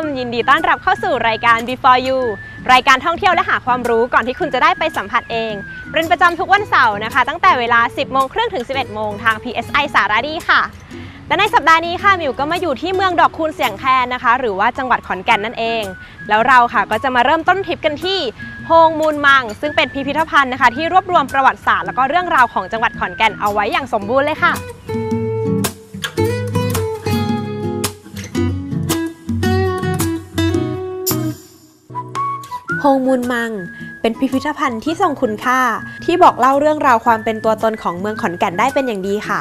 ม ยินดีต้อนรับเข้าสู่รายการ Before You รายการท่องเที่ยวและหาความรู้ก่อนที่คุณจะได้ไปสัมผัสเอง เป็นประจำทุกวันเสาร์นะคะ ตั้งแต่เวลา 10โมงครึ่งถึง 11โมงทาง PSI สารดีค่ะ และในสัปดาห์นี้ค่ะมิวก็มาอยู่ที่เมืองดอกคูณเสียงแคนนะคะ หรือว่าจังหวัดขอนแก่นนั่นเอง แล้วเราค่ะก็จะมาเริ่มต้นทริปกันที่โฮงมูลมัง ซึ่งเป็นพิพิธภัณฑ์นะคะ ที่รวบรวมประวัติศาสตร์ แล้วก็เรื่องราวของจังหวัดขอนแก่นเอาไว้อย่างสมบูรณ์เลยค่ะ งมูลมัง เป็นพิพิธภัณฑ์ที่ทรงคุณค่า ที่บอกเล่าเรื่องราวความเป็นตัวตนของเมืองขอนแก่นได้เป็นอย่างดีค่ะ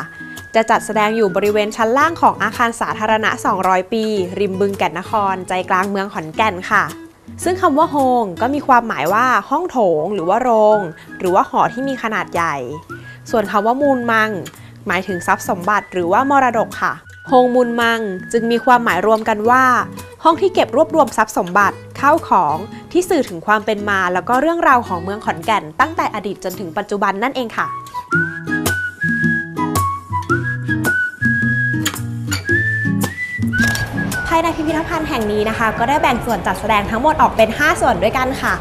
จะจัดแสดงอยู่บริเวณชั้นล่างของอาคารสาธารณะ 200 ปี ริมบึงแก่นนคร ใจกลางเมืองขอนแก่นค่ะซึ่งคำว่าโฮงก็มีความหมายว่าห้องโถง หรือว่าโรง หรือว่าหอที่มีขนาดใหญ่ ส่วนคำว่ามูลมัง หมายถึงทรัพย์สมบัติหรือว่ามรดกค่ะโฮงมูลมัง จึงมีความหมายรวมกันว่า ห้องที่เก็บรวบรวมทรัพย์สมบัติ ข้าวของที่สื่อถึงความเป็นมา แล้วก็เรื่องราวของเมืองขอนแก่น ตั้งแต่อดีตจนถึงปัจจุบันนั่นเองค่ะภายในพิพิธภัณฑ์แห่งนี้นะคะ ก็ได้แบ่งส่วนจัดแสดงทั้งหมดออกเป็น 5 ส่วนด้วยกันค่ะ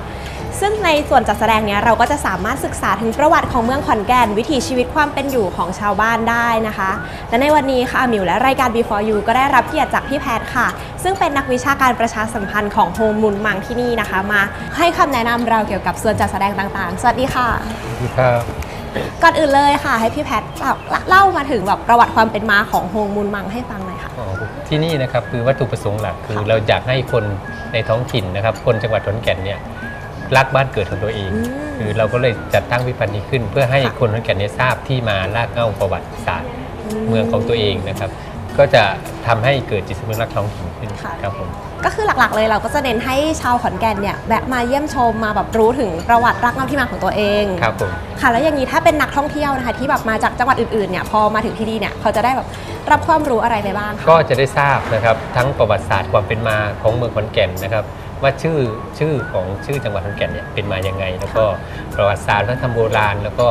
ซึ่งในส่วนจัดแสดงเนี้ยเราก็จะสามารถศึกษาถึงประวัติของเมืองขอนแก่น วิถีชีวิตความเป็นอยู่ของชาวบ้านได้นะคะ และในวันนี้ค่ะมิวและรายการ Before You ก็ได้รับเกียรติจากพี่แพทย์ค่ะ ซึ่งเป็นนักวิชาการประชาสัมพันธ์ของโฮมมุนมังที่นี่นะคะ มาให้คำแนะนำเราเกี่ยวกับส่วนจัดแสดงต่างๆ สวัสดีค่ะสวัสดีครับก่อนอื่นเลยค่ะให้พี่แพทย์เล่าเล่ามาถึงแบบประวัติความเป็นมาของโฮมมุนมังให้ฟังหน่อยค่ะอ๋อที่นี่นะครับคือวัตถุประสงค์หลักคือค่ะเราอยากให้คนในท้องถิ่นนะครับ คนจังหวัดขอนแก่นเนี่ย รักบ้านเกิดของตัวเองอืมคือเราก็เลยจัดตั้งวิพันธ์นี้ขึ้น เพื่อให้ค่ะคนขอนแก่นเนี่ยทราบที่มารากเหง้าประวัติศาสตร์เมืองของตัวเองนะครับ ก็จะทำให้เกิดจิตสำนึกรักท้องถิ่นขึ้นค่ะครับผมก็คือหลักๆเลยเราก็จะเน้นให้ชาวขอนแก่นเนี่ยแวะมาเยี่ยมชมมาแบบรู้ถึงประวัติรักเงาที่มาของตัวเองครับผมค่ะแล้วอย่างนี้ถ้าเป็นนักท่องเที่ยวนะคะที่แบบมาจากจังหวัดอื่นๆเนี่ยพอมาถึงที่นี่เนี่ยเขาจะได้แบบรับความรู้อะไรไปบ้างคะก็จะได้ทราบนะครับทั้งประวัติศาสตร์ความเป็นมาของเมืองขอนแก่นนะครับ ว่าชื่อชื่อของชื่อจังหวัดขอนแก่นเนี่ยเป็นมายังไง แล้วก็ประวัติศาสตร์วัฒนธรรมโบราณ แล้วก็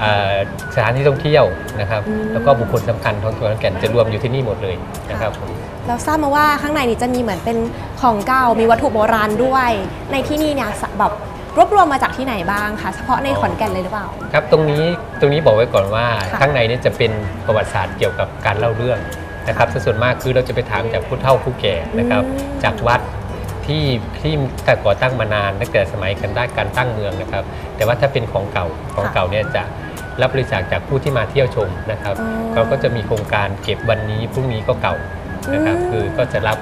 เอ่อสถานที่ท่องเที่ยวนะครับ แล้วก็บุคคลสำคัญของจังหวัดขอนแก่นจะรวมอยู่ที่นี่หมดเลยนะครับผมเราทราบมาว่าข้างในนี้จะมีเหมือนเป็นของเก่ามีวัตถุโบราณด้วย ในที่นี่เนี่ยแบบรวบรวมมาจากที่ไหนบ้างคะเฉพาะในขอนแก่นเลยหรือเปล่า ครับตรงนี้ตรงนี้บอกไว้ก่อนว่าค่ะข้างในเนี่ยจะเป็นประวัติศาสตร์เกี่ยวกับการเล่าเรื่องนะครับส่วนมากคือเราจะไปถามจากผู้เฒ่าผู้แก่นะครับ จากวัด ที่ที่แต่ก่อตั้งมานานตั้งแต่สมัยกันได้การตั้งเมืองนะครับ แต่ว่าถ้าเป็นของเก่าของเก่าเนี่ยจะรับบริจาคจากผู้ที่มาเที่ยวชมนะครับอ๋อเขาก็จะมีโครงการเก็บวันนี้พรุ่งนี้ก็เก่านะครับอืมคือก็จะรับ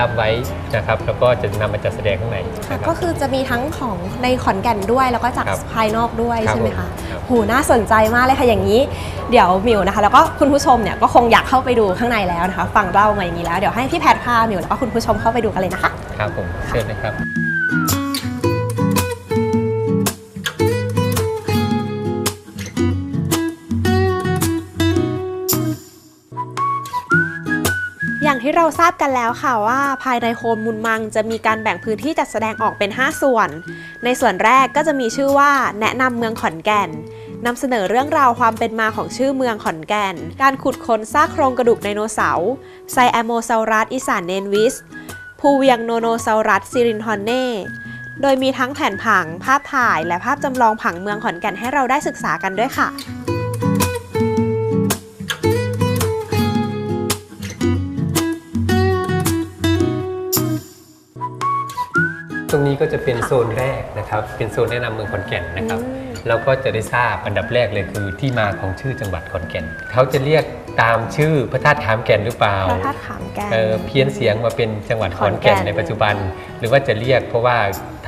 รับไว้นะครับแล้วก็จะนำมาจัดแสดงข้างในค่ะนะคก็รับคือจะมีทั้งของในขอนแก่นด้วยแล้วก็จากครับภายนอกด้วยครับใช่ไหมคะผมครับ โหน่าสนใจมากเลยค่ะอย่างนี้เดี๋ยวมิวนะคะ แล้วก็คุณผู้ชมเนี่ยก็คงอยากเข้าไปดูข้างในแล้วนะคะ ฟังเล่ามาอย่างนี้แล้วเดี๋ยวให้พี่แพทย์พามิวแล้วก็คุณผู้ชมเข้าไปดูกันเลยนะคะ ครับผมเชิญนะครับ เราทราบกันแล้วค่ะว่าภายในโฮมมุนมังจะมีการแบ่งพื้นที่จัดแสดงออกเป็น 5 ส่วน ในส่วนแรกก็จะมีชื่อว่าแนะนำเมืองขอนแก่นนำเสนอเรื่องราวความเป็นมาของชื่อเมืองขอนแก่น การขุดค้นซากโครงกระดูกไดโนเสาร์ไซแอโมซารัสอีสานเนนวิส ภูเวียงโนโนซารัสซิรินทอนเน่โดยมีทั้งแผนผัง ภาพถ่าย และภาพจำลองผังเมืองขอนแก่นให้เราได้ศึกษากันด้วยค่ะ ตรงนี้ก็จะเป็นโซนแรกนะครับ เป็นโซนแนะนำเมืองขอนแก่นนะครับอืมเราก็จะได้ทราบอันดับแรกเลยคือที่มาของชื่อจังหวัดขอนแก่น เขาจะเรียกตามชื่อพระธาตุขามแก่นหรือเปล่าพระธาตุขามแก่นเออเพี้ยนเสียงมาเป็นจังหวัดขอนแก่นขอนแก่นในปัจจุบัน หรือว่าจะเรียกเพราะว่า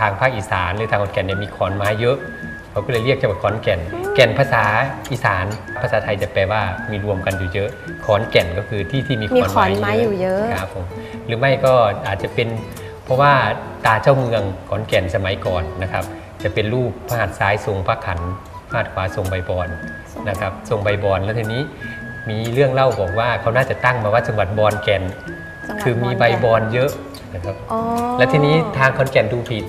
ทางภาคอีสานหรือทางขอนแก่นเนี่ยมีขอนไม้เยอะเขาก็เลยเรียกจังหวัดขอนแก่น แก่นภาษาอีสาน ภาษาไทยจะแปลว่ามีรวมกันอยู่เยอะ ขอนแก่นก็คือที่ที่มีมีขอนขอนไม้ไม้อยู่เยอะครับผมหรือไม่ก็อาจจะเป็นเพ ราะว่าตาเจ้าเมืองขอนแก่นสมัยก่อนนะครับ จะเป็นรูปพระหัตถ์ซ้ายทรงพระขันพระหัตถ์ขวาทรงใบบอนนะครับทรงใบบอนแล้วทีนี้มีเรื่องเล่าบอกว่าเขาน่าจะตั้งมาว่าจังหวัดบอนแก่นจังหวัดคือมีใบบอนเยอะนะครับอ๋อและทีนี้ทางขอนแก่นดูผิด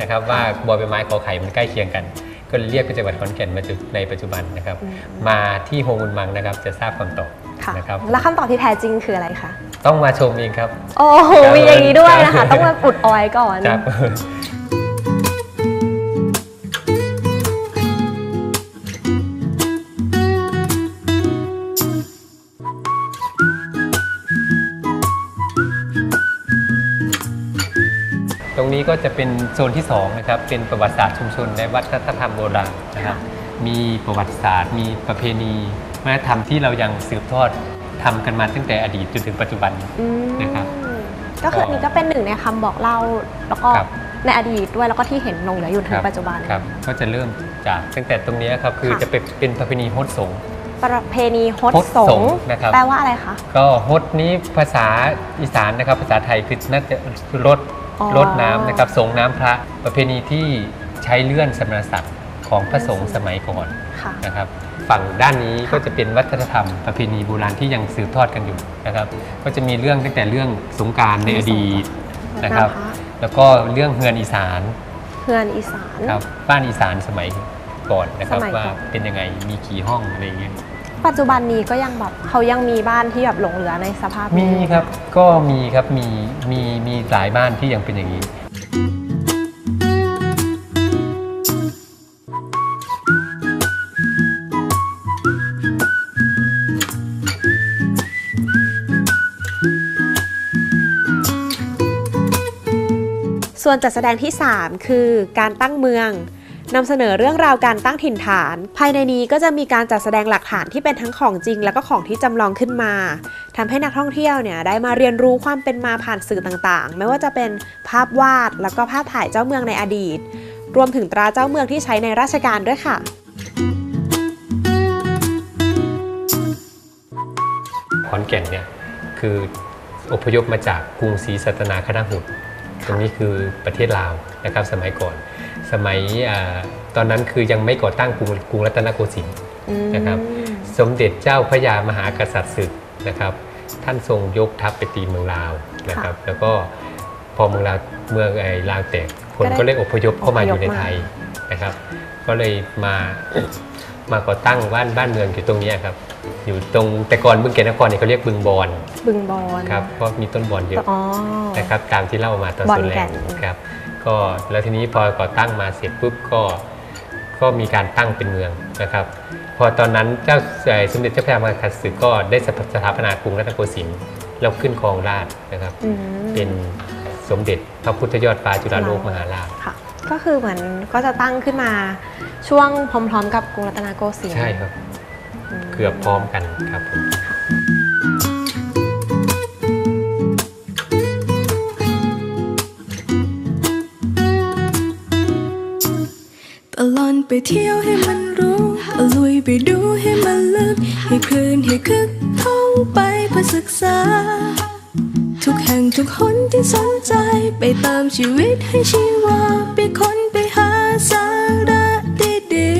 นะครับว่าบอใบไม้ขอไข่มันใกล้เคียงกัน ก็เลยเรียกเป็นจังหวัดขอนแก่นมาจุดในปัจจุบันนะครับอืมมาที่โฮงุนมังนะครับ จะทราบคำตอบค่ะนะครับแล้วคำตอบที่แท้จริงคืออะไรคะต้องมาชมเองครับ โอ้โหครับมีอย่างนี้ด้วยนะครัคะบต้องมาอุดเอาไว้ก่อน นี้ก็จะเป็นโซนที่2นะครับเป็นประวัติศาสตร์ชุมชนและวัฒนธรรมโบราณนะครับมีประวัติศาสตร์ มีประเพณีวัฒนธรรมที่เรายังสืบทอดทำกันมาตั้งแต่อดีตจนถึงปัจจุบันอืมนะครับก็คืออันนี้ก็เป็นหนึ่งในคำบอกเล่าแล้วก็ครับในอดีตด้วยแล้วก็ที่เห็นหลงเหลืออยู่ถึคงรับปัจจุบันครับก็จะเริ่มจากตั้งแต่ตรงนี้ครับคือค่ะจะเป็นเป็นประเพณีโฮสสงฆ์ประเพณีฮดฮดสสงงฆ์ฆ์นะครับแปลว่าอะไรคะก็ฮดนี้ภาษาอีสานนะครับภาษาไทยคือน่าจะคือรดอ๋อ รดน้ำนะครับสงน้ำพระประเพณีที่ใช้เลื่อนสมณศักดิ์ของพระสงฆ์สมัยก่อนค่ะ นะครับ ฝั่งด้านนี้ก็จะเป็นวัฒนธรรมประเพณีโบราณที่ยังสืบทอดกันอยู่นะครับ ก็จะมีเรื่องตั้งแต่เรื่องสงกรารในอดีตนะครับนะคะ แล้วก็เรื่องเฮือนอีสานเพื่อนอีสาน ครับบ้านอีสานสมัยก่อนนะครับสมัยก่อน ว่าเป็นยังไงมีกี่ห้องอะไรอย่างเงี้ย ปัจจุบันนี้ก็ยังแบบเขายังมีบ้านที่แบบหลงเหลือในสภาพมีนี้ครับก็มีครับมีมีมีหลายบ้านที่ยังเป็นอย่างนี้ ส่วนจัดแสดงที่ 3 คือการตั้งเมือง นำเสนอเรื่องราวการตั้งถิ่นฐาน ภายในนี้ก็จะมีการจัดแสดงหลักฐานที่เป็นทั้งของจริง แล้วก็ของที่จำลองขึ้นมาทำให้นักท่องเที่ยวเนี่ยได้มาเรียนรู้ความเป็นมาผ่านสื่อต่างๆ ไม่ว่าจะเป็นภาพวาดแล้วก็ภาพถ่ายเจ้าเมืองในอดีต รวมถึงตราเจ้าเมืองที่ใช้ในราชการด้วยค่ะขอนแก่นเนี่ยคืออพยพมาจากกรุงศรีสัตนาคณหุตรงนี้คือประเทศลาวนะครับสมัยก่อน สมัยอาตอนนั้นคือยังไม่ก่อตั้งกรุงกรุงรัตนโกสินทร์นะครับ สมเด็จเจ้าพระยามหากษัตริย์ศึกนะครับ ท่านทรงยกทัพไปตีเมืองลาวนะครับ แล้วก็พอเมืองลาวเมืองไอ้ลาวแตกคนก็ก็ได้เลยอพยพเข้ามาอพยพอยู่ในมาไทยนะครับ ก็เลยมามาก่อตั้งบ้านบ้านเมืองอยู่ตรงเนี้ยครับ อยู่ตรงแต่ก่อนบึงแก่นนครเนี่ยเขาเรียกบึงบอนบึงบอนครับเพราะมีต้นบอนเยอะอ๋อนะครับตามที่เล่ามาตอนบ่อนส่วนแรแก่กนครับ ก็แล้วทีนี้พอก่อตั้งมาเสร็จปุ๊บก็ก็มีการตั้งเป็นเมืองนะครับ พอตอนนั้นเจ้าเอ่อสมเด็จเจ้าพระยามหากษัตริย์ศึกก็ได้สถาปนากรุงรัตนโกสินทร์แล้วขึ้นครองราชย์นะครับอืมเป็นสมเด็จพระพุทธยอดฟ้าจุฬาโลกมหาราชค่ะก็คือเหมือนก็จะตั้งขึ้นมาช่วงพร้อมๆ กับกรุงรัตนโกสินทร์ใช่ครับมเกือบพร้อมกันครับผม ไปเที่ยวให้มันรู้ตะลุยไปดูให้มันลึก ให้คลื่นให้คึกท่องไปเพื่อศึกษา ทุกแห่งทุกคนที่สนใจ ไปเติมชีวิตให้ชีวา ไปค้นไปหาสาระดี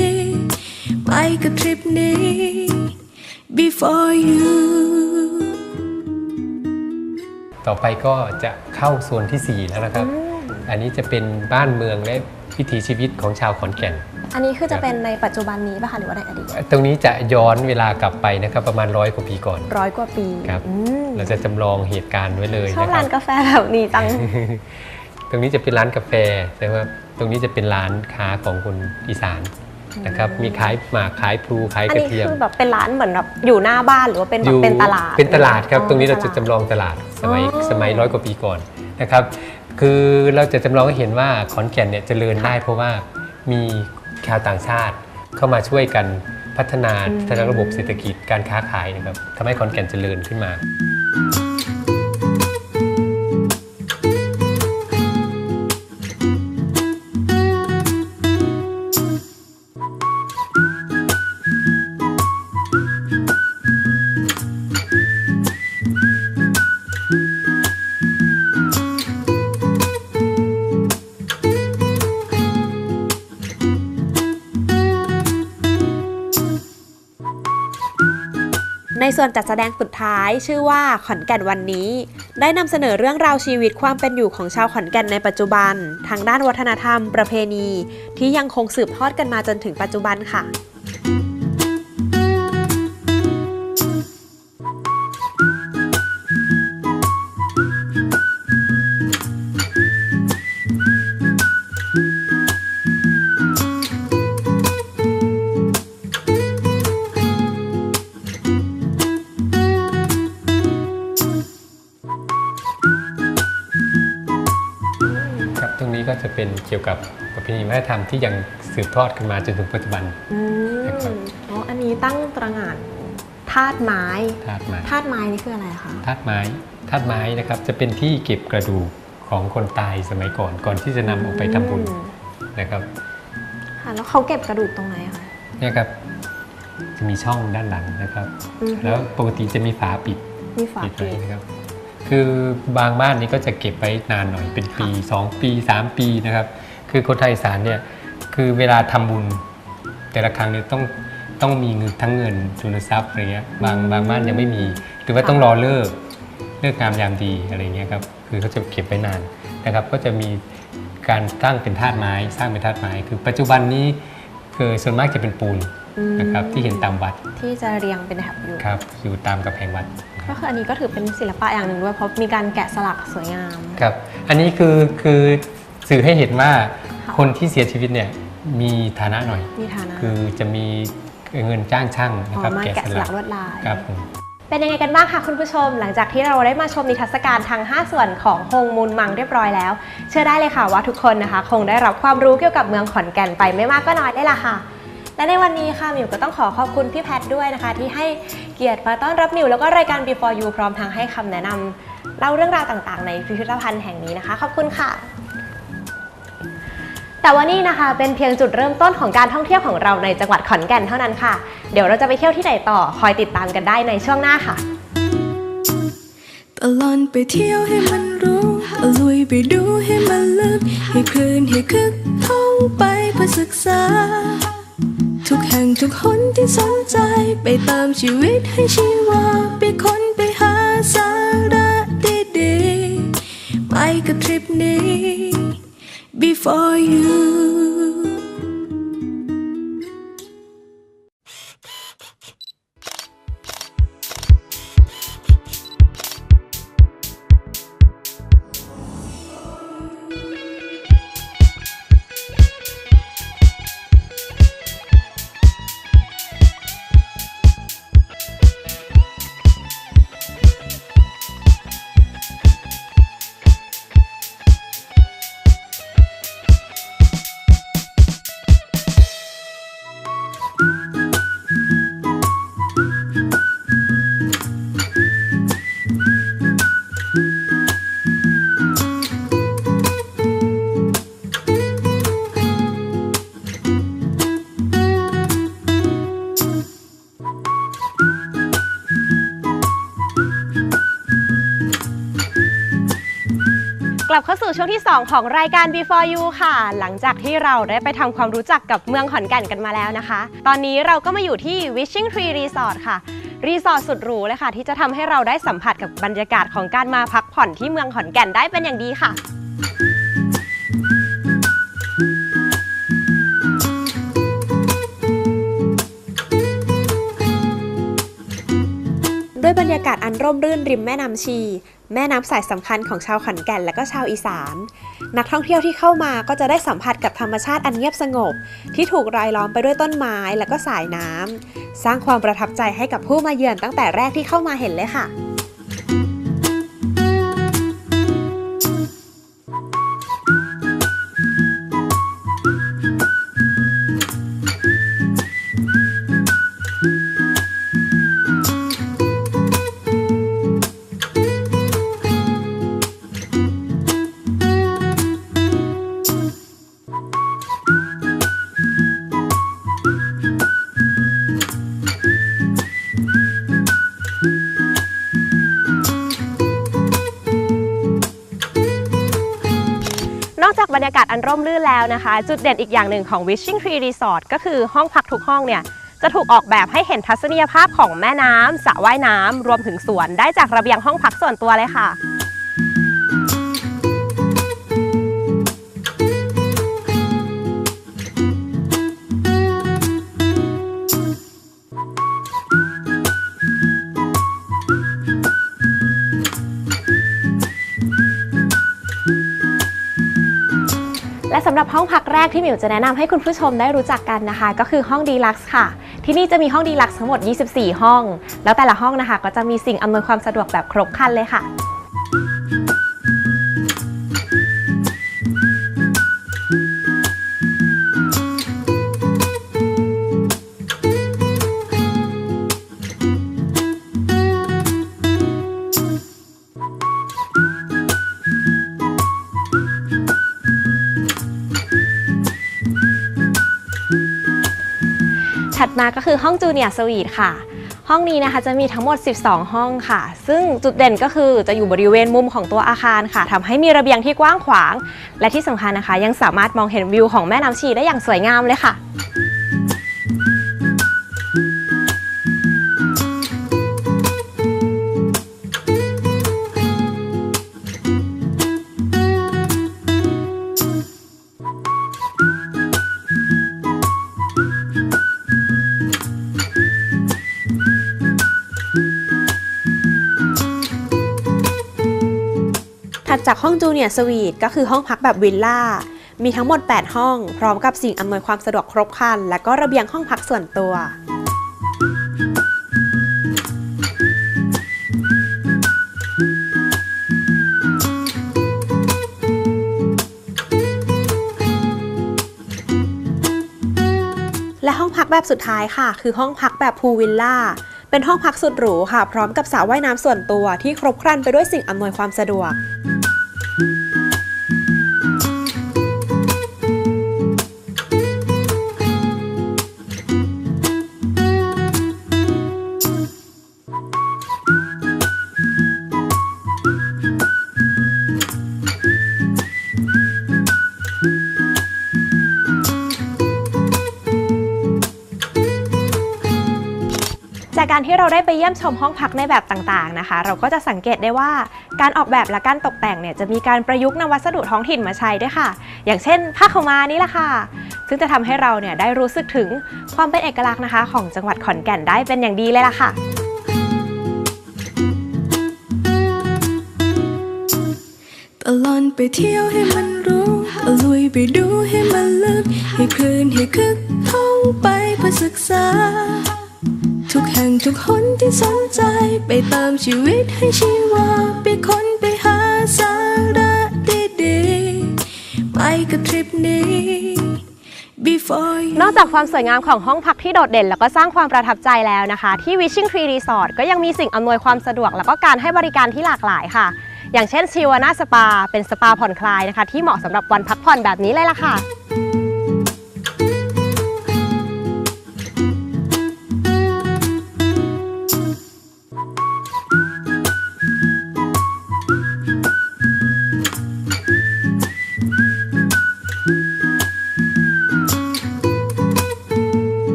ๆ ไปกับทริปนี้ before you ต่อไปก็จะเข้าโซนที่ 4 แล้วนะครับ อันนี้จะเป็นบ้านเมืองและวิถีชีวิตของชาวขอนแก่น อันนี้คือจะเป็นในปัจจุบันนี้ป่ะคะหรือว่าในอดีตตรงนี้จะย้อนเวลากลับไปนะครับประมาณร้อยกว่าปีก่อนร้อยกว่าปีครับอืมเราจะจำลองเหตุการณ์ไว้เลยชอบนะคร้ารับนกาแฟแบบนี้จังตรงนี้จะเป็นร้านกาแฟนะครับตรงนี้จะเป็นร้านค้าของคนอีสานนะครับมีขายหมากขายพลูขายอันกระนี้เทียมคือแบบเป็นร้านเหมือนแบบอยู่หน้าบ้านหรือว่าเป็นแบบเป็นตลาด เป็นตลาดครับอ๋อตรงนี้เราจะตลดจำลองตลาดสมัยอ๋อสมัยร้อยกว่าปีก่อนนะครับ คือเราจะจำลองให้เห็นว่าขอนแก่นเนี่ยเจริญได้เพราะว่ามี ชาวต่างชาติเข้ามาช่วยกันพัฒนาพัฒนาระบบเศรษฐกิจการค้าขายนะครับทำให้คอนแก่นเจริญขึ้นมา วนจัดแสดงสุดท้ายชื่อว่าขอนแก่นวันนี้ ได้นำเสนอเรื่องราวชีวิตความเป็นอยู่ของชาวขอนแก่นในปัจจุบัน ทางด้านวัฒนธรรม ประเพณี ที่ยังคงสืบทอดกันมาจนถึงปัจจุบันค่ะ เป็นเกี่ยวกับประเพณีวัฒนธรรมที่ยังสืบทอดกันมาจนถึงปัจจุบัน อืมนะครับ อ๋ออันนี้ตั้งตระหง่านธาตุไม้ธาตุไม้ธาตุไม้นี่คืออะไรคะธาตุไม้ธาตุไม้นะครับจะเป็นที่เก็บกระดูกของคนตายสมัยก่อนก่อนที่จะนำออกไปทำบุญอืมนะครับค่ะแล้วเขาเก็บกระดูกตรงไหนคะเนี่ยครับจะมีช่องด้านหลังนะครับ อือฮึแล้วปกติจะมีฝาปิดมีฝาปิดปิไว้ดนะครับ คือบางบ้านนี้ก็จะเก็บไว้นานหน่อยเป็นปี 2 ปี 3 ปีนะครับ คือคนไทยอีสารเนี่ยคือเวลาทำบุญ แต่ละครั้งเนี่ยต้องต้องมีเงินทั้งเงินทุนทรัพย์อะไรเงี้ยบางบางบ้านยังไม่มี หรือว่าต้องรอเลิกเลิกงามยามดีอะไรเงี้ยครับคือเขาจะเก็บไว้นานนะครับ ก็จะมีการสร้างเป็นธาตุไม้ สร้างเป็นธาตุไม้ คือปัจจุบันนี้คือส่วนมากจะเป็นปูนนะครับที่เห็นตามวัดที่จะเรียงเป็นแถบอยู่ครับอยู่ตามกำแพงวัด ก็คืออันนี้ก็ถือเป็นศิลปะอย่างหนึ่งด้วยเพราะมีการแกะสลักสวยงาม ครับ อันนี้คือคือสื่อให้เห็นว่าค่ะคนที่เสียชีวิตเนี่ยมีฐานะหน่อย มีฐานะ คือจะมีเงินจ้างช่างนะอ๋อครับมาแกะสลักลวดลายครับผมเป็นยังไงกันบ้างคะคุณผู้ชม หลังจากที่เราได้มาชมนิทรรศการทั้ง 5 ส่วนของฮงมูลมังเรียบร้อยแล้ว เชื่อได้เลยค่ะว่าทุกคนนะคะ คงได้รับความรู้เกี่ยวกับเมืองขอนแก่นไปไม่มากก็น้อยได้ละค่ะ และในวันนี้ค่ะมิวก็ต้องขอขอบคุณพี่แพทย์ด้วยนะคะ ที่ให้เกียรติมาต้อนรับมิวแล้วก็รายการ Before You พร้อมทั้งให้คำแนะนำเล่าเรื่องราวต่างๆ ในพิพิธภัณฑ์แห่งนี้นะคะ ขอบคุณค่ะ แต่ว่านี่นะคะเป็นเพียงจุดเริ่มต้นของการท่องเที่ยวของเราในจังหวัดขอนแก่นเท่านั้นค่ะ เดี๋ยวเราจะไปเที่ยวที่ไหนต่อคอยติดตามกันได้ในช่วงหน้าค่ะตลอนไปเที่ยวให้มันรู้ตะลุยไปดูให้มันลึกให้คลื่นให้คึกท่องไปเพื่อศึกษา ทุกแห่งทุกคนที่สนใจ ไปเติมชีวิตให้ชีวา ไปค้นไปหาสาระดีๆไปกับทริปนี้ before you ลับเข้าสู่ช่วงที่ 2 ของรายการ Before You ค่ะ หลังจากที่เราได้ไปทำความรู้จักกับเมืองขอนแก่นกันมาแล้วนะคะ ตอนนี้เราก็มาอยู่ที่ Wishing Tree Resort ค่ะ รีสอร์ทสุดหรูเลยค่ะ ที่จะทำให้เราได้สัมผัสกับบรรยากาศของการมาพักผ่อนที่เมืองขอนแก่นได้เป็นอย่างดีค่ะด้วยบรรยากาศอันร่มรื่นริมแม่น้ำชี แม่น้ำสายสำคัญของชาวขอนแก่นและก็ชาวอีสาน นักท่องเที่ยวที่เข้ามาก็จะได้สัมผัสกับธรรมชาติอันเงียบสงบ ที่ถูกรายล้อมไปด้วยต้นไม้และก็สายน้ำสร้างความประทับใจให้กับผู้มาเยือนตั้งแต่แรกที่เข้ามาเห็นเลยค่ะ ร่มรื่นแล้วนะคะ จุดเด่นอีกอย่างหนึ่งของ Wishing Tree Resort ก็คือห้องพักทุกห้องเนี่ยจะถูกออกแบบให้เห็นทัศนียภาพของแม่น้ำสระว่ายน้ำรวมถึงสวนได้จากระเบียงห้องพักส่วนตัวเลยค่ะ และสำหรับห้องพักแรกที่มิวจะแนะนำให้คุณผู้ชมได้รู้จักกันนะคะ ก็คือห้องดีลักซ์ค่ะ ที่นี่จะมีห้องดีลักซ์ทั้งหมด 24 ห้อง แล้วแต่ละห้องนะคะ ก็จะมีสิ่งอำนวยความสะดวกแบบครบครันเลยค่ะ มาก็คือห้องจูเนียร์สวีทค่ะ ห้องนี้นะคะจะมีทั้งหมด 12 ห้องค่ะ ซึ่งจุดเด่นก็คือจะอยู่บริเวณมุมของตัวอาคารค่ะทำให้มีระเบียงที่กว้างขวาง และที่สำคัญนะคะ ยังสามารถมองเห็นวิวของแม่น้ำชีได้อย่างสวยงามเลยค่ะ จากห้องจูเนียร์สวีทก็คือห้องพักแบบวิลล่า มีทั้งหมด 8 ห้อง พร้อมกับสิ่งอำนวยความสะดวกครบครัน และก็ระเบียงห้องพักส่วนตัวและห้องพักแบบสุดท้ายค่ะ คือห้องพักแบบพูลวิลล่า เป็นห้องพักสุดหรูค่ะ พร้อมกับสระว่ายน้ำส่วนตัวที่ครบครันไปด้วยสิ่งอำนวยความสะดวก จากการที่เราได้ไปเยี่ยมชมห้องพักในแบบต่างๆนะคะ เราก็จะสังเกตได้ว่าการออกแบบและการตกแต่งเนี่ยจะมีการประยุกต์นวัสดุท้องถิ่นมาใช้ด้วยค่ะ อย่างเช่นผ้าขาวม้านี่แหละค่ะ ซึ่งจะทำให้เราเนี่ยได้รู้สึกถึงความเป็นเอกลักษณ์นะคะ ของจังหวัดขอนแก่นได้เป็นอย่างดีเลยล่ะค่ะตลอนไปเที่ยวให้มันรู้ตลุยไปดูให้มันลึก ให้คลื่นให้คึกท่องไปเพื่อศึกษา งทุกหนที่สนใจ ไปติมชีวิตให้ชีวา ไปค้นไปหาสาระดีๆไปกับทริปนี้ before นอกจากความสวยงามของห้องพักที่โดดเด่น แล้วก็สร้างความประทับใจแล้วนะคะ ที่ Wishing Tree Resort ก็ยังมีสิ่งอำนวยความสะดวก แล้วก็การให้บริการที่หลากหลายค่ะ อย่างเช่นชิวาน่าสปา เป็นสปาผ่อนคลายนะคะ ที่เหมาะสำหรับวันพักผ่อนแบบนี้เลยล่ะค่ะ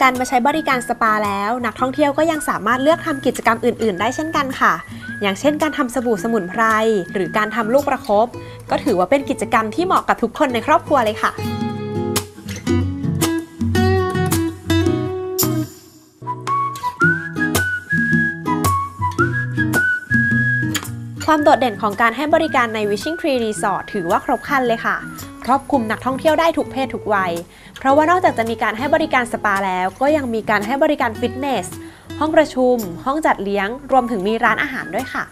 กจารมาใช้บริการสปาแล้ว นักท่องเที่ยวก็ยังสามารถเลือกทำกิจกรรมอื่น ๆ ได้เช่นกันค่ะ อย่างเช่นการทำสบู่สมุนไพรหรือการทำลูกประคบก็ถือว่าเป็นกิจกรรมที่เหมาะกับทุกคนในครอบครัวเลยค่ะความโดดเด่นของการให้บริการใน Wishing Tree Resort ถือว่าครบครันเลยค่ะ ครอบคลุมนักท่องเที่ยวได้ทุกเพศทุกวัย เพราะว่านอกจากจะมีการให้บริการสปาแล้ว ก็ยังมีการให้บริการฟิตเนส ห้องประชุม ห้องจัดเลี้ยง รวมถึงมีร้านอาหารด้วยค่ะ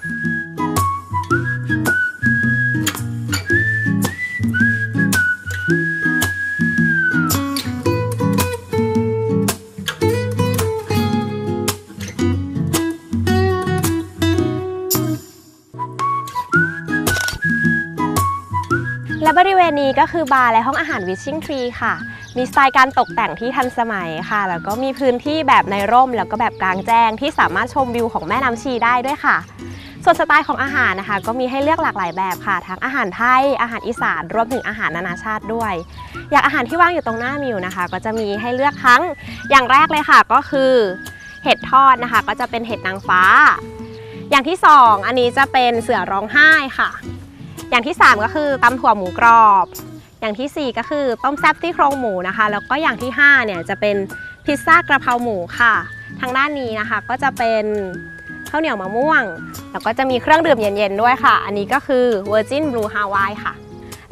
ณนี้ก็คือบาร์และห้องอาหาร Wishing Tree ค่ะ มีสไตล์การตกแต่งที่ทันสมัยค่ะ แล้วก็มีพื้นที่แบบในร่ม แล้วก็แบบกลางแจ้ง ที่สามารถชมวิวของแม่น้ำชีได้ด้วยค่ะ ส่วนสไตล์ของอาหารนะคะ ก็มีให้เลือกหลากหลายแบบค่ะ ทั้งอาหารไทย อาหารอีสาน รวมถึงอาหารนานาชาติด้วย อย่างอาหารที่วางอยู่ตรงหน้ามิวนะคะ ก็จะมีให้เลือกทั้ง อย่างแรกเลยค่ะ ก็คือเห็ดทอดนะคะ ก็จะเป็นเห็ดนางฟ้า อย่างที่สองอันนี้จะเป็นเสือร้องไห้ค่ะ อย่างที่ 3 ก็คือตำถั่วหมูกรอบ อย่างทีสี่ 4 ก็คือต้มแซ่บที่โครงหมูนะคะ แล้วก็อย่างที่5เนี่ยจะเป็นพิซซ่ากระเพราหมูค่ะ ทางด้านนี้นะคะก็จะเป็นข้าวเหนียวมะม่วง แล้วก็จะมีเครื่องดื่มเย็นๆด้วยค่ะ อันนี้ก็คือ Virgin Blue Hawaii ค่ะ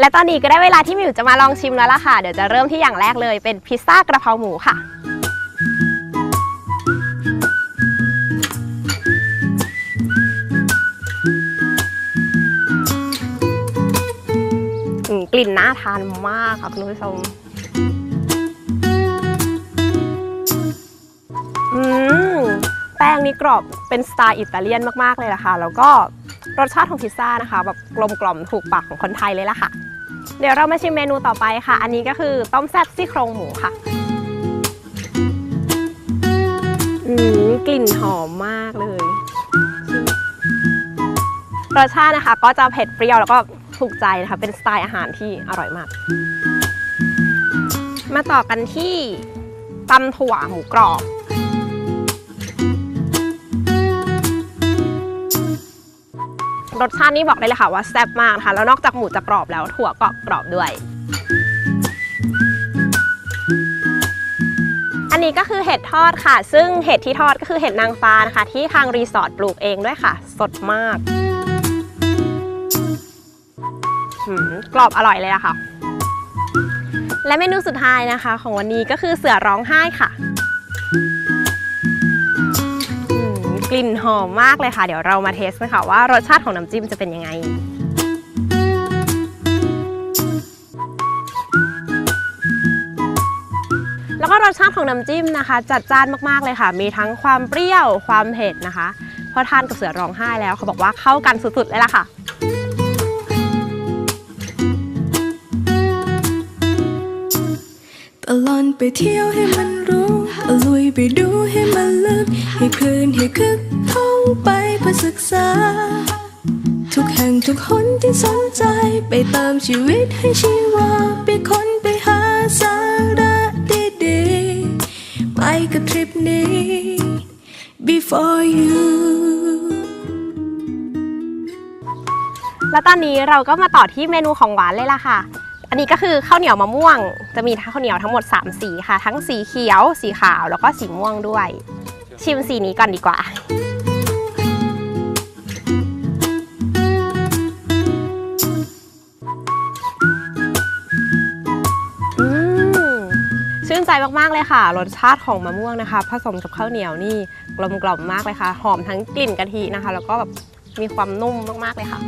และตอนนี้ก็ได้เวลาที่มิวจะมาลองชิมแล้วล่ะค่ะ เดี๋ยวจะเริ่มที่อย่างแรกเลยเป็นพิซซ่ากระเพราหมูค่ะ ลิ่นน่าทานมากค่ะคุณผู้ชมอืมแป้งนี่กรอบเป็นสไตล์อิตาเลียนมากๆเลยล่ะค่ะ แล้วก็รสชาติของพิซซ่านะคะแบบกลมกล่อมถูกปากของคนไทยเลยล่ะค่ะ เดี๋ยวเรามาชิมเมนูต่อไปค่ะ อันนี้ก็คือต้มแซ่บซี่โครงหมูค่ะอืมกลิ่นหอมมากเลยรสชาตินะคะ ก็จะเผ็ดเปรี้ยวแล้วก็ ถูกใจนะคะ เป็นสไตล์อาหารที่อร่อยมาก มาต่อกันที่ตำถั่วหมูกรอบ รสชาตินี่บอกได้เลยค่ะว่าแซ่บมากนะคะแล้วนอกจากหมูจะกรอบแล้วถั่วก็กรอบด้วย อันนี้ก็คือเห็ดทอดค่ะ ซึ่งเห็ดที่ทอดก็คือเห็ดนางฟ้านะคะ ที่ทางรีสอร์ทปลูกเองด้วยค่ะ สดมาก กรอบอร่อยเลยอะค่ะ และเมนูสุดท้ายนะคะ ของวันนี้ก็คือเสือร้องไห้ค่ะกลิ่นหอมมากเลยค่ะ เดี๋ยวเรามาเทสกันค่ะว่ารสชาติของน้ำจิ้มจะเป็นยังไงแล้วก็รสชาติของน้ำจิ้มนะคะ จัดจ้านมากๆเลยค่ะ มีทั้งความเปรี้ยวความเผ็ดนะคะ พอทานกับเสือร้องไห้แล้วเขาบอกว่าเข้ากันสุดๆเลยล่ะค่ะ ตลอนไปเที่ยวให้มันรู้ตะลุยไปดูให้มันลึก ให้คลื่นให้คึกท่องไปเพื่อศึกษา ทุกแห่งทุกคนที่สนใจ ไปติมชีวิตให้ชีวา ไปค้นไปหาสาระดีๆไปกับทริปนี้ before you แล้วตอนนี้เราก็มาต่อที่เมนูของหวานเลยล่ะค่ะ อันนี้ก็คือข้าวเหนียวมะม่วง จะมีข้าวเหนียวทั้งหมด 3 สีค่ะ ทั้งสีเขียว สีขาวแล้วก็สีม่วงด้วย ชิมสีนี้ก่อนดีกว่าอืมชื่นใจมาก ๆ เลยค่ะ รสชาติของมะม่วงนะคะ ผสมกับข้าวเหนียวนี่กลมกล่อมมากเลยค่ะ หอมทั้งกลิ่นกะทินะคะ แล้วก็แบบมีความนุ่มมาก ๆ เลยค่ะ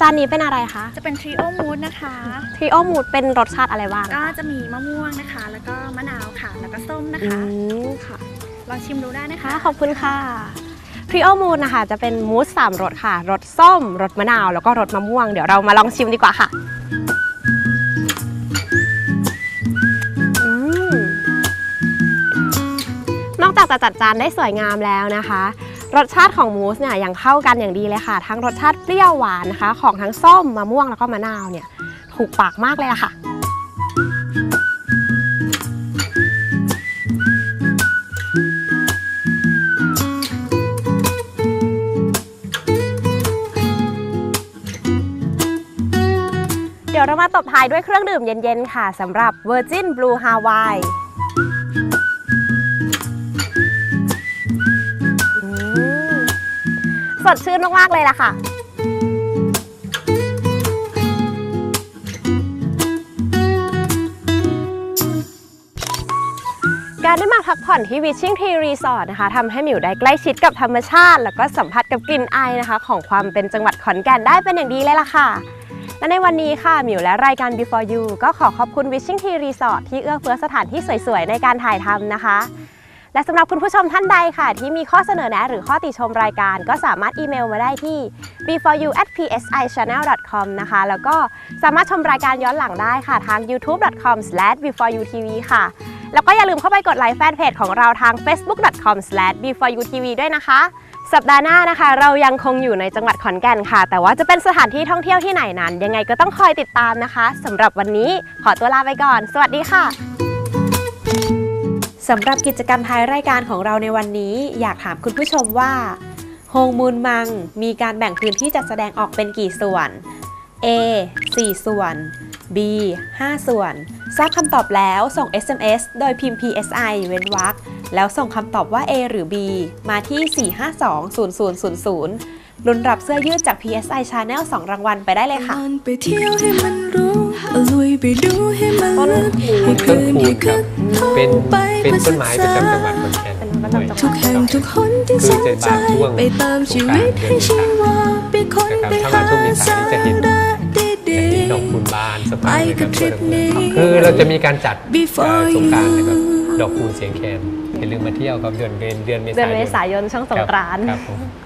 จานนี้เป็นอะไรคะจะเป็นทริโอมูสนะคะทริโอมูดเป็นรสชาติอะไรบ้าง ก็จะมีมะม่วงนะคะ แล้วก็มะนาวค่ะ แล้วก็ส้มนะอืคะมค่ะลองชิมดูได้นะคะ ค่ะขอบคุณค่ะทริโอมูดนะคะจะเป็นมูสสามรสค่ะ รสส้ม รสมะนาว แล้วก็รสมะม่วง เดี๋ยวเรามาลองชิมดีกว่าค่ะ อืม นอกจากจะจัดจานได้สวยงามแล้วนะคะ รสชาติของมูสเนี่ยยังเข้ากันอย่างดีเลยค่ะ ทั้งรสชาติเปรี้ยวหวานนะคะ ของทั้งส้มมะม่วงแล้วก็มะนาวเนี่ยถูกปากมากเลยค่ะเดี๋ยวเรามาตบท้ายด้วยเครื่องดื่มเย็นๆ ค่ะสำหรับ Virgin Blue Hawaii สดชื่นมาก ๆ เลยล่ะค่ะการได้มาพักผ่อนที่ Wishing Tree Resort นะคะทำให้หมิวได้ใกล้ชิดกับธรรมชาติ แล้วก็สัมผัสกับกลิ่นไอนะคะ ของความเป็นจังหวัดขอนแก่นได้เป็นอย่างดีเลยล่ะค่ะ และในวันนี้ค่ะหมิวและรายการ Before You ก็ขอขอบคุณ Wishing Tree Resort ที่เอื้อเฟื้อสถานที่สวยๆ ในการถ่ายทำนะคะ และสำหรับคุณผู้ชมท่านใดค่ะ ที่มีข้อเสนอแนะหรือข้อติชมรายการ ก็สามารถอีเมลมาได้ที่ before at psichannel.com นะคะ แล้วก็สามารถชมรายการย้อนหลังได้ค่ะทาง youtube.com/beforeyoutv ค่ะ แล้วก็อย่าลืมเข้าไปกดไลค์แฟนเพจของเราทาง facebook.com/beforeyoutv ด้วยนะคะ สัปดาห์หน้านะคะ เรายังคงอยู่ในจังหวัดขอนแก่นค่ะ แต่ว่าจะเป็นสถานที่ท่องเที่ยวที่ไหนนั้น ยังไงก็ต้องคอยติดตามนะคะสำหรับวันนี้ขอตัวลาไปก่อน สวัสดีค่ะ สำหรับกิจกรรมท้ายรายการของเราในวันนี้ อยากถามคุณผู้ชมว่าโฮงมูลมังมีการแบ่งพื้นที่จัดแสดงออกเป็นกี่ส่วน A 4 ส่วน B 5 ส่วน ทราบคำตอบแล้วส่ง SMS โดยพิมพ์ PSI เว้นวรรคแล้วส่งคำตอบว่า A หรือ B มาที่ 4520000 ลุ้นรับเสื้อยืดจาก PSI Channel 2 รางวัลไปได้เลยค่ะตอนไปเที่ยวให้มันรู้ตะลุยไปดูให้มันต้นลึกคูณให้คลื่นให้คึกท่องเป็นไปเป็นเพื่อต้ศึนกไม้ษาประจำจังหวัดขอนแก่นเป็นประจำจังหวัดทุกแห่งทุกคนที่สนใจไปเติมชีวิตให้ชีวาไปค้นไปหาสาระดีดอกคูณบานสะพไปรั่งเลยคกัรับบทริปนี้คือเราจะมีการจัด Before เอ่อสงกรารนะครับ you ดอกคูณเสียงแคนอย่าลืมมาเที่ยวครับเดือนเดือนเดือนเมเดือนษายนเมษายนช่วงสงกรานต์ครับผม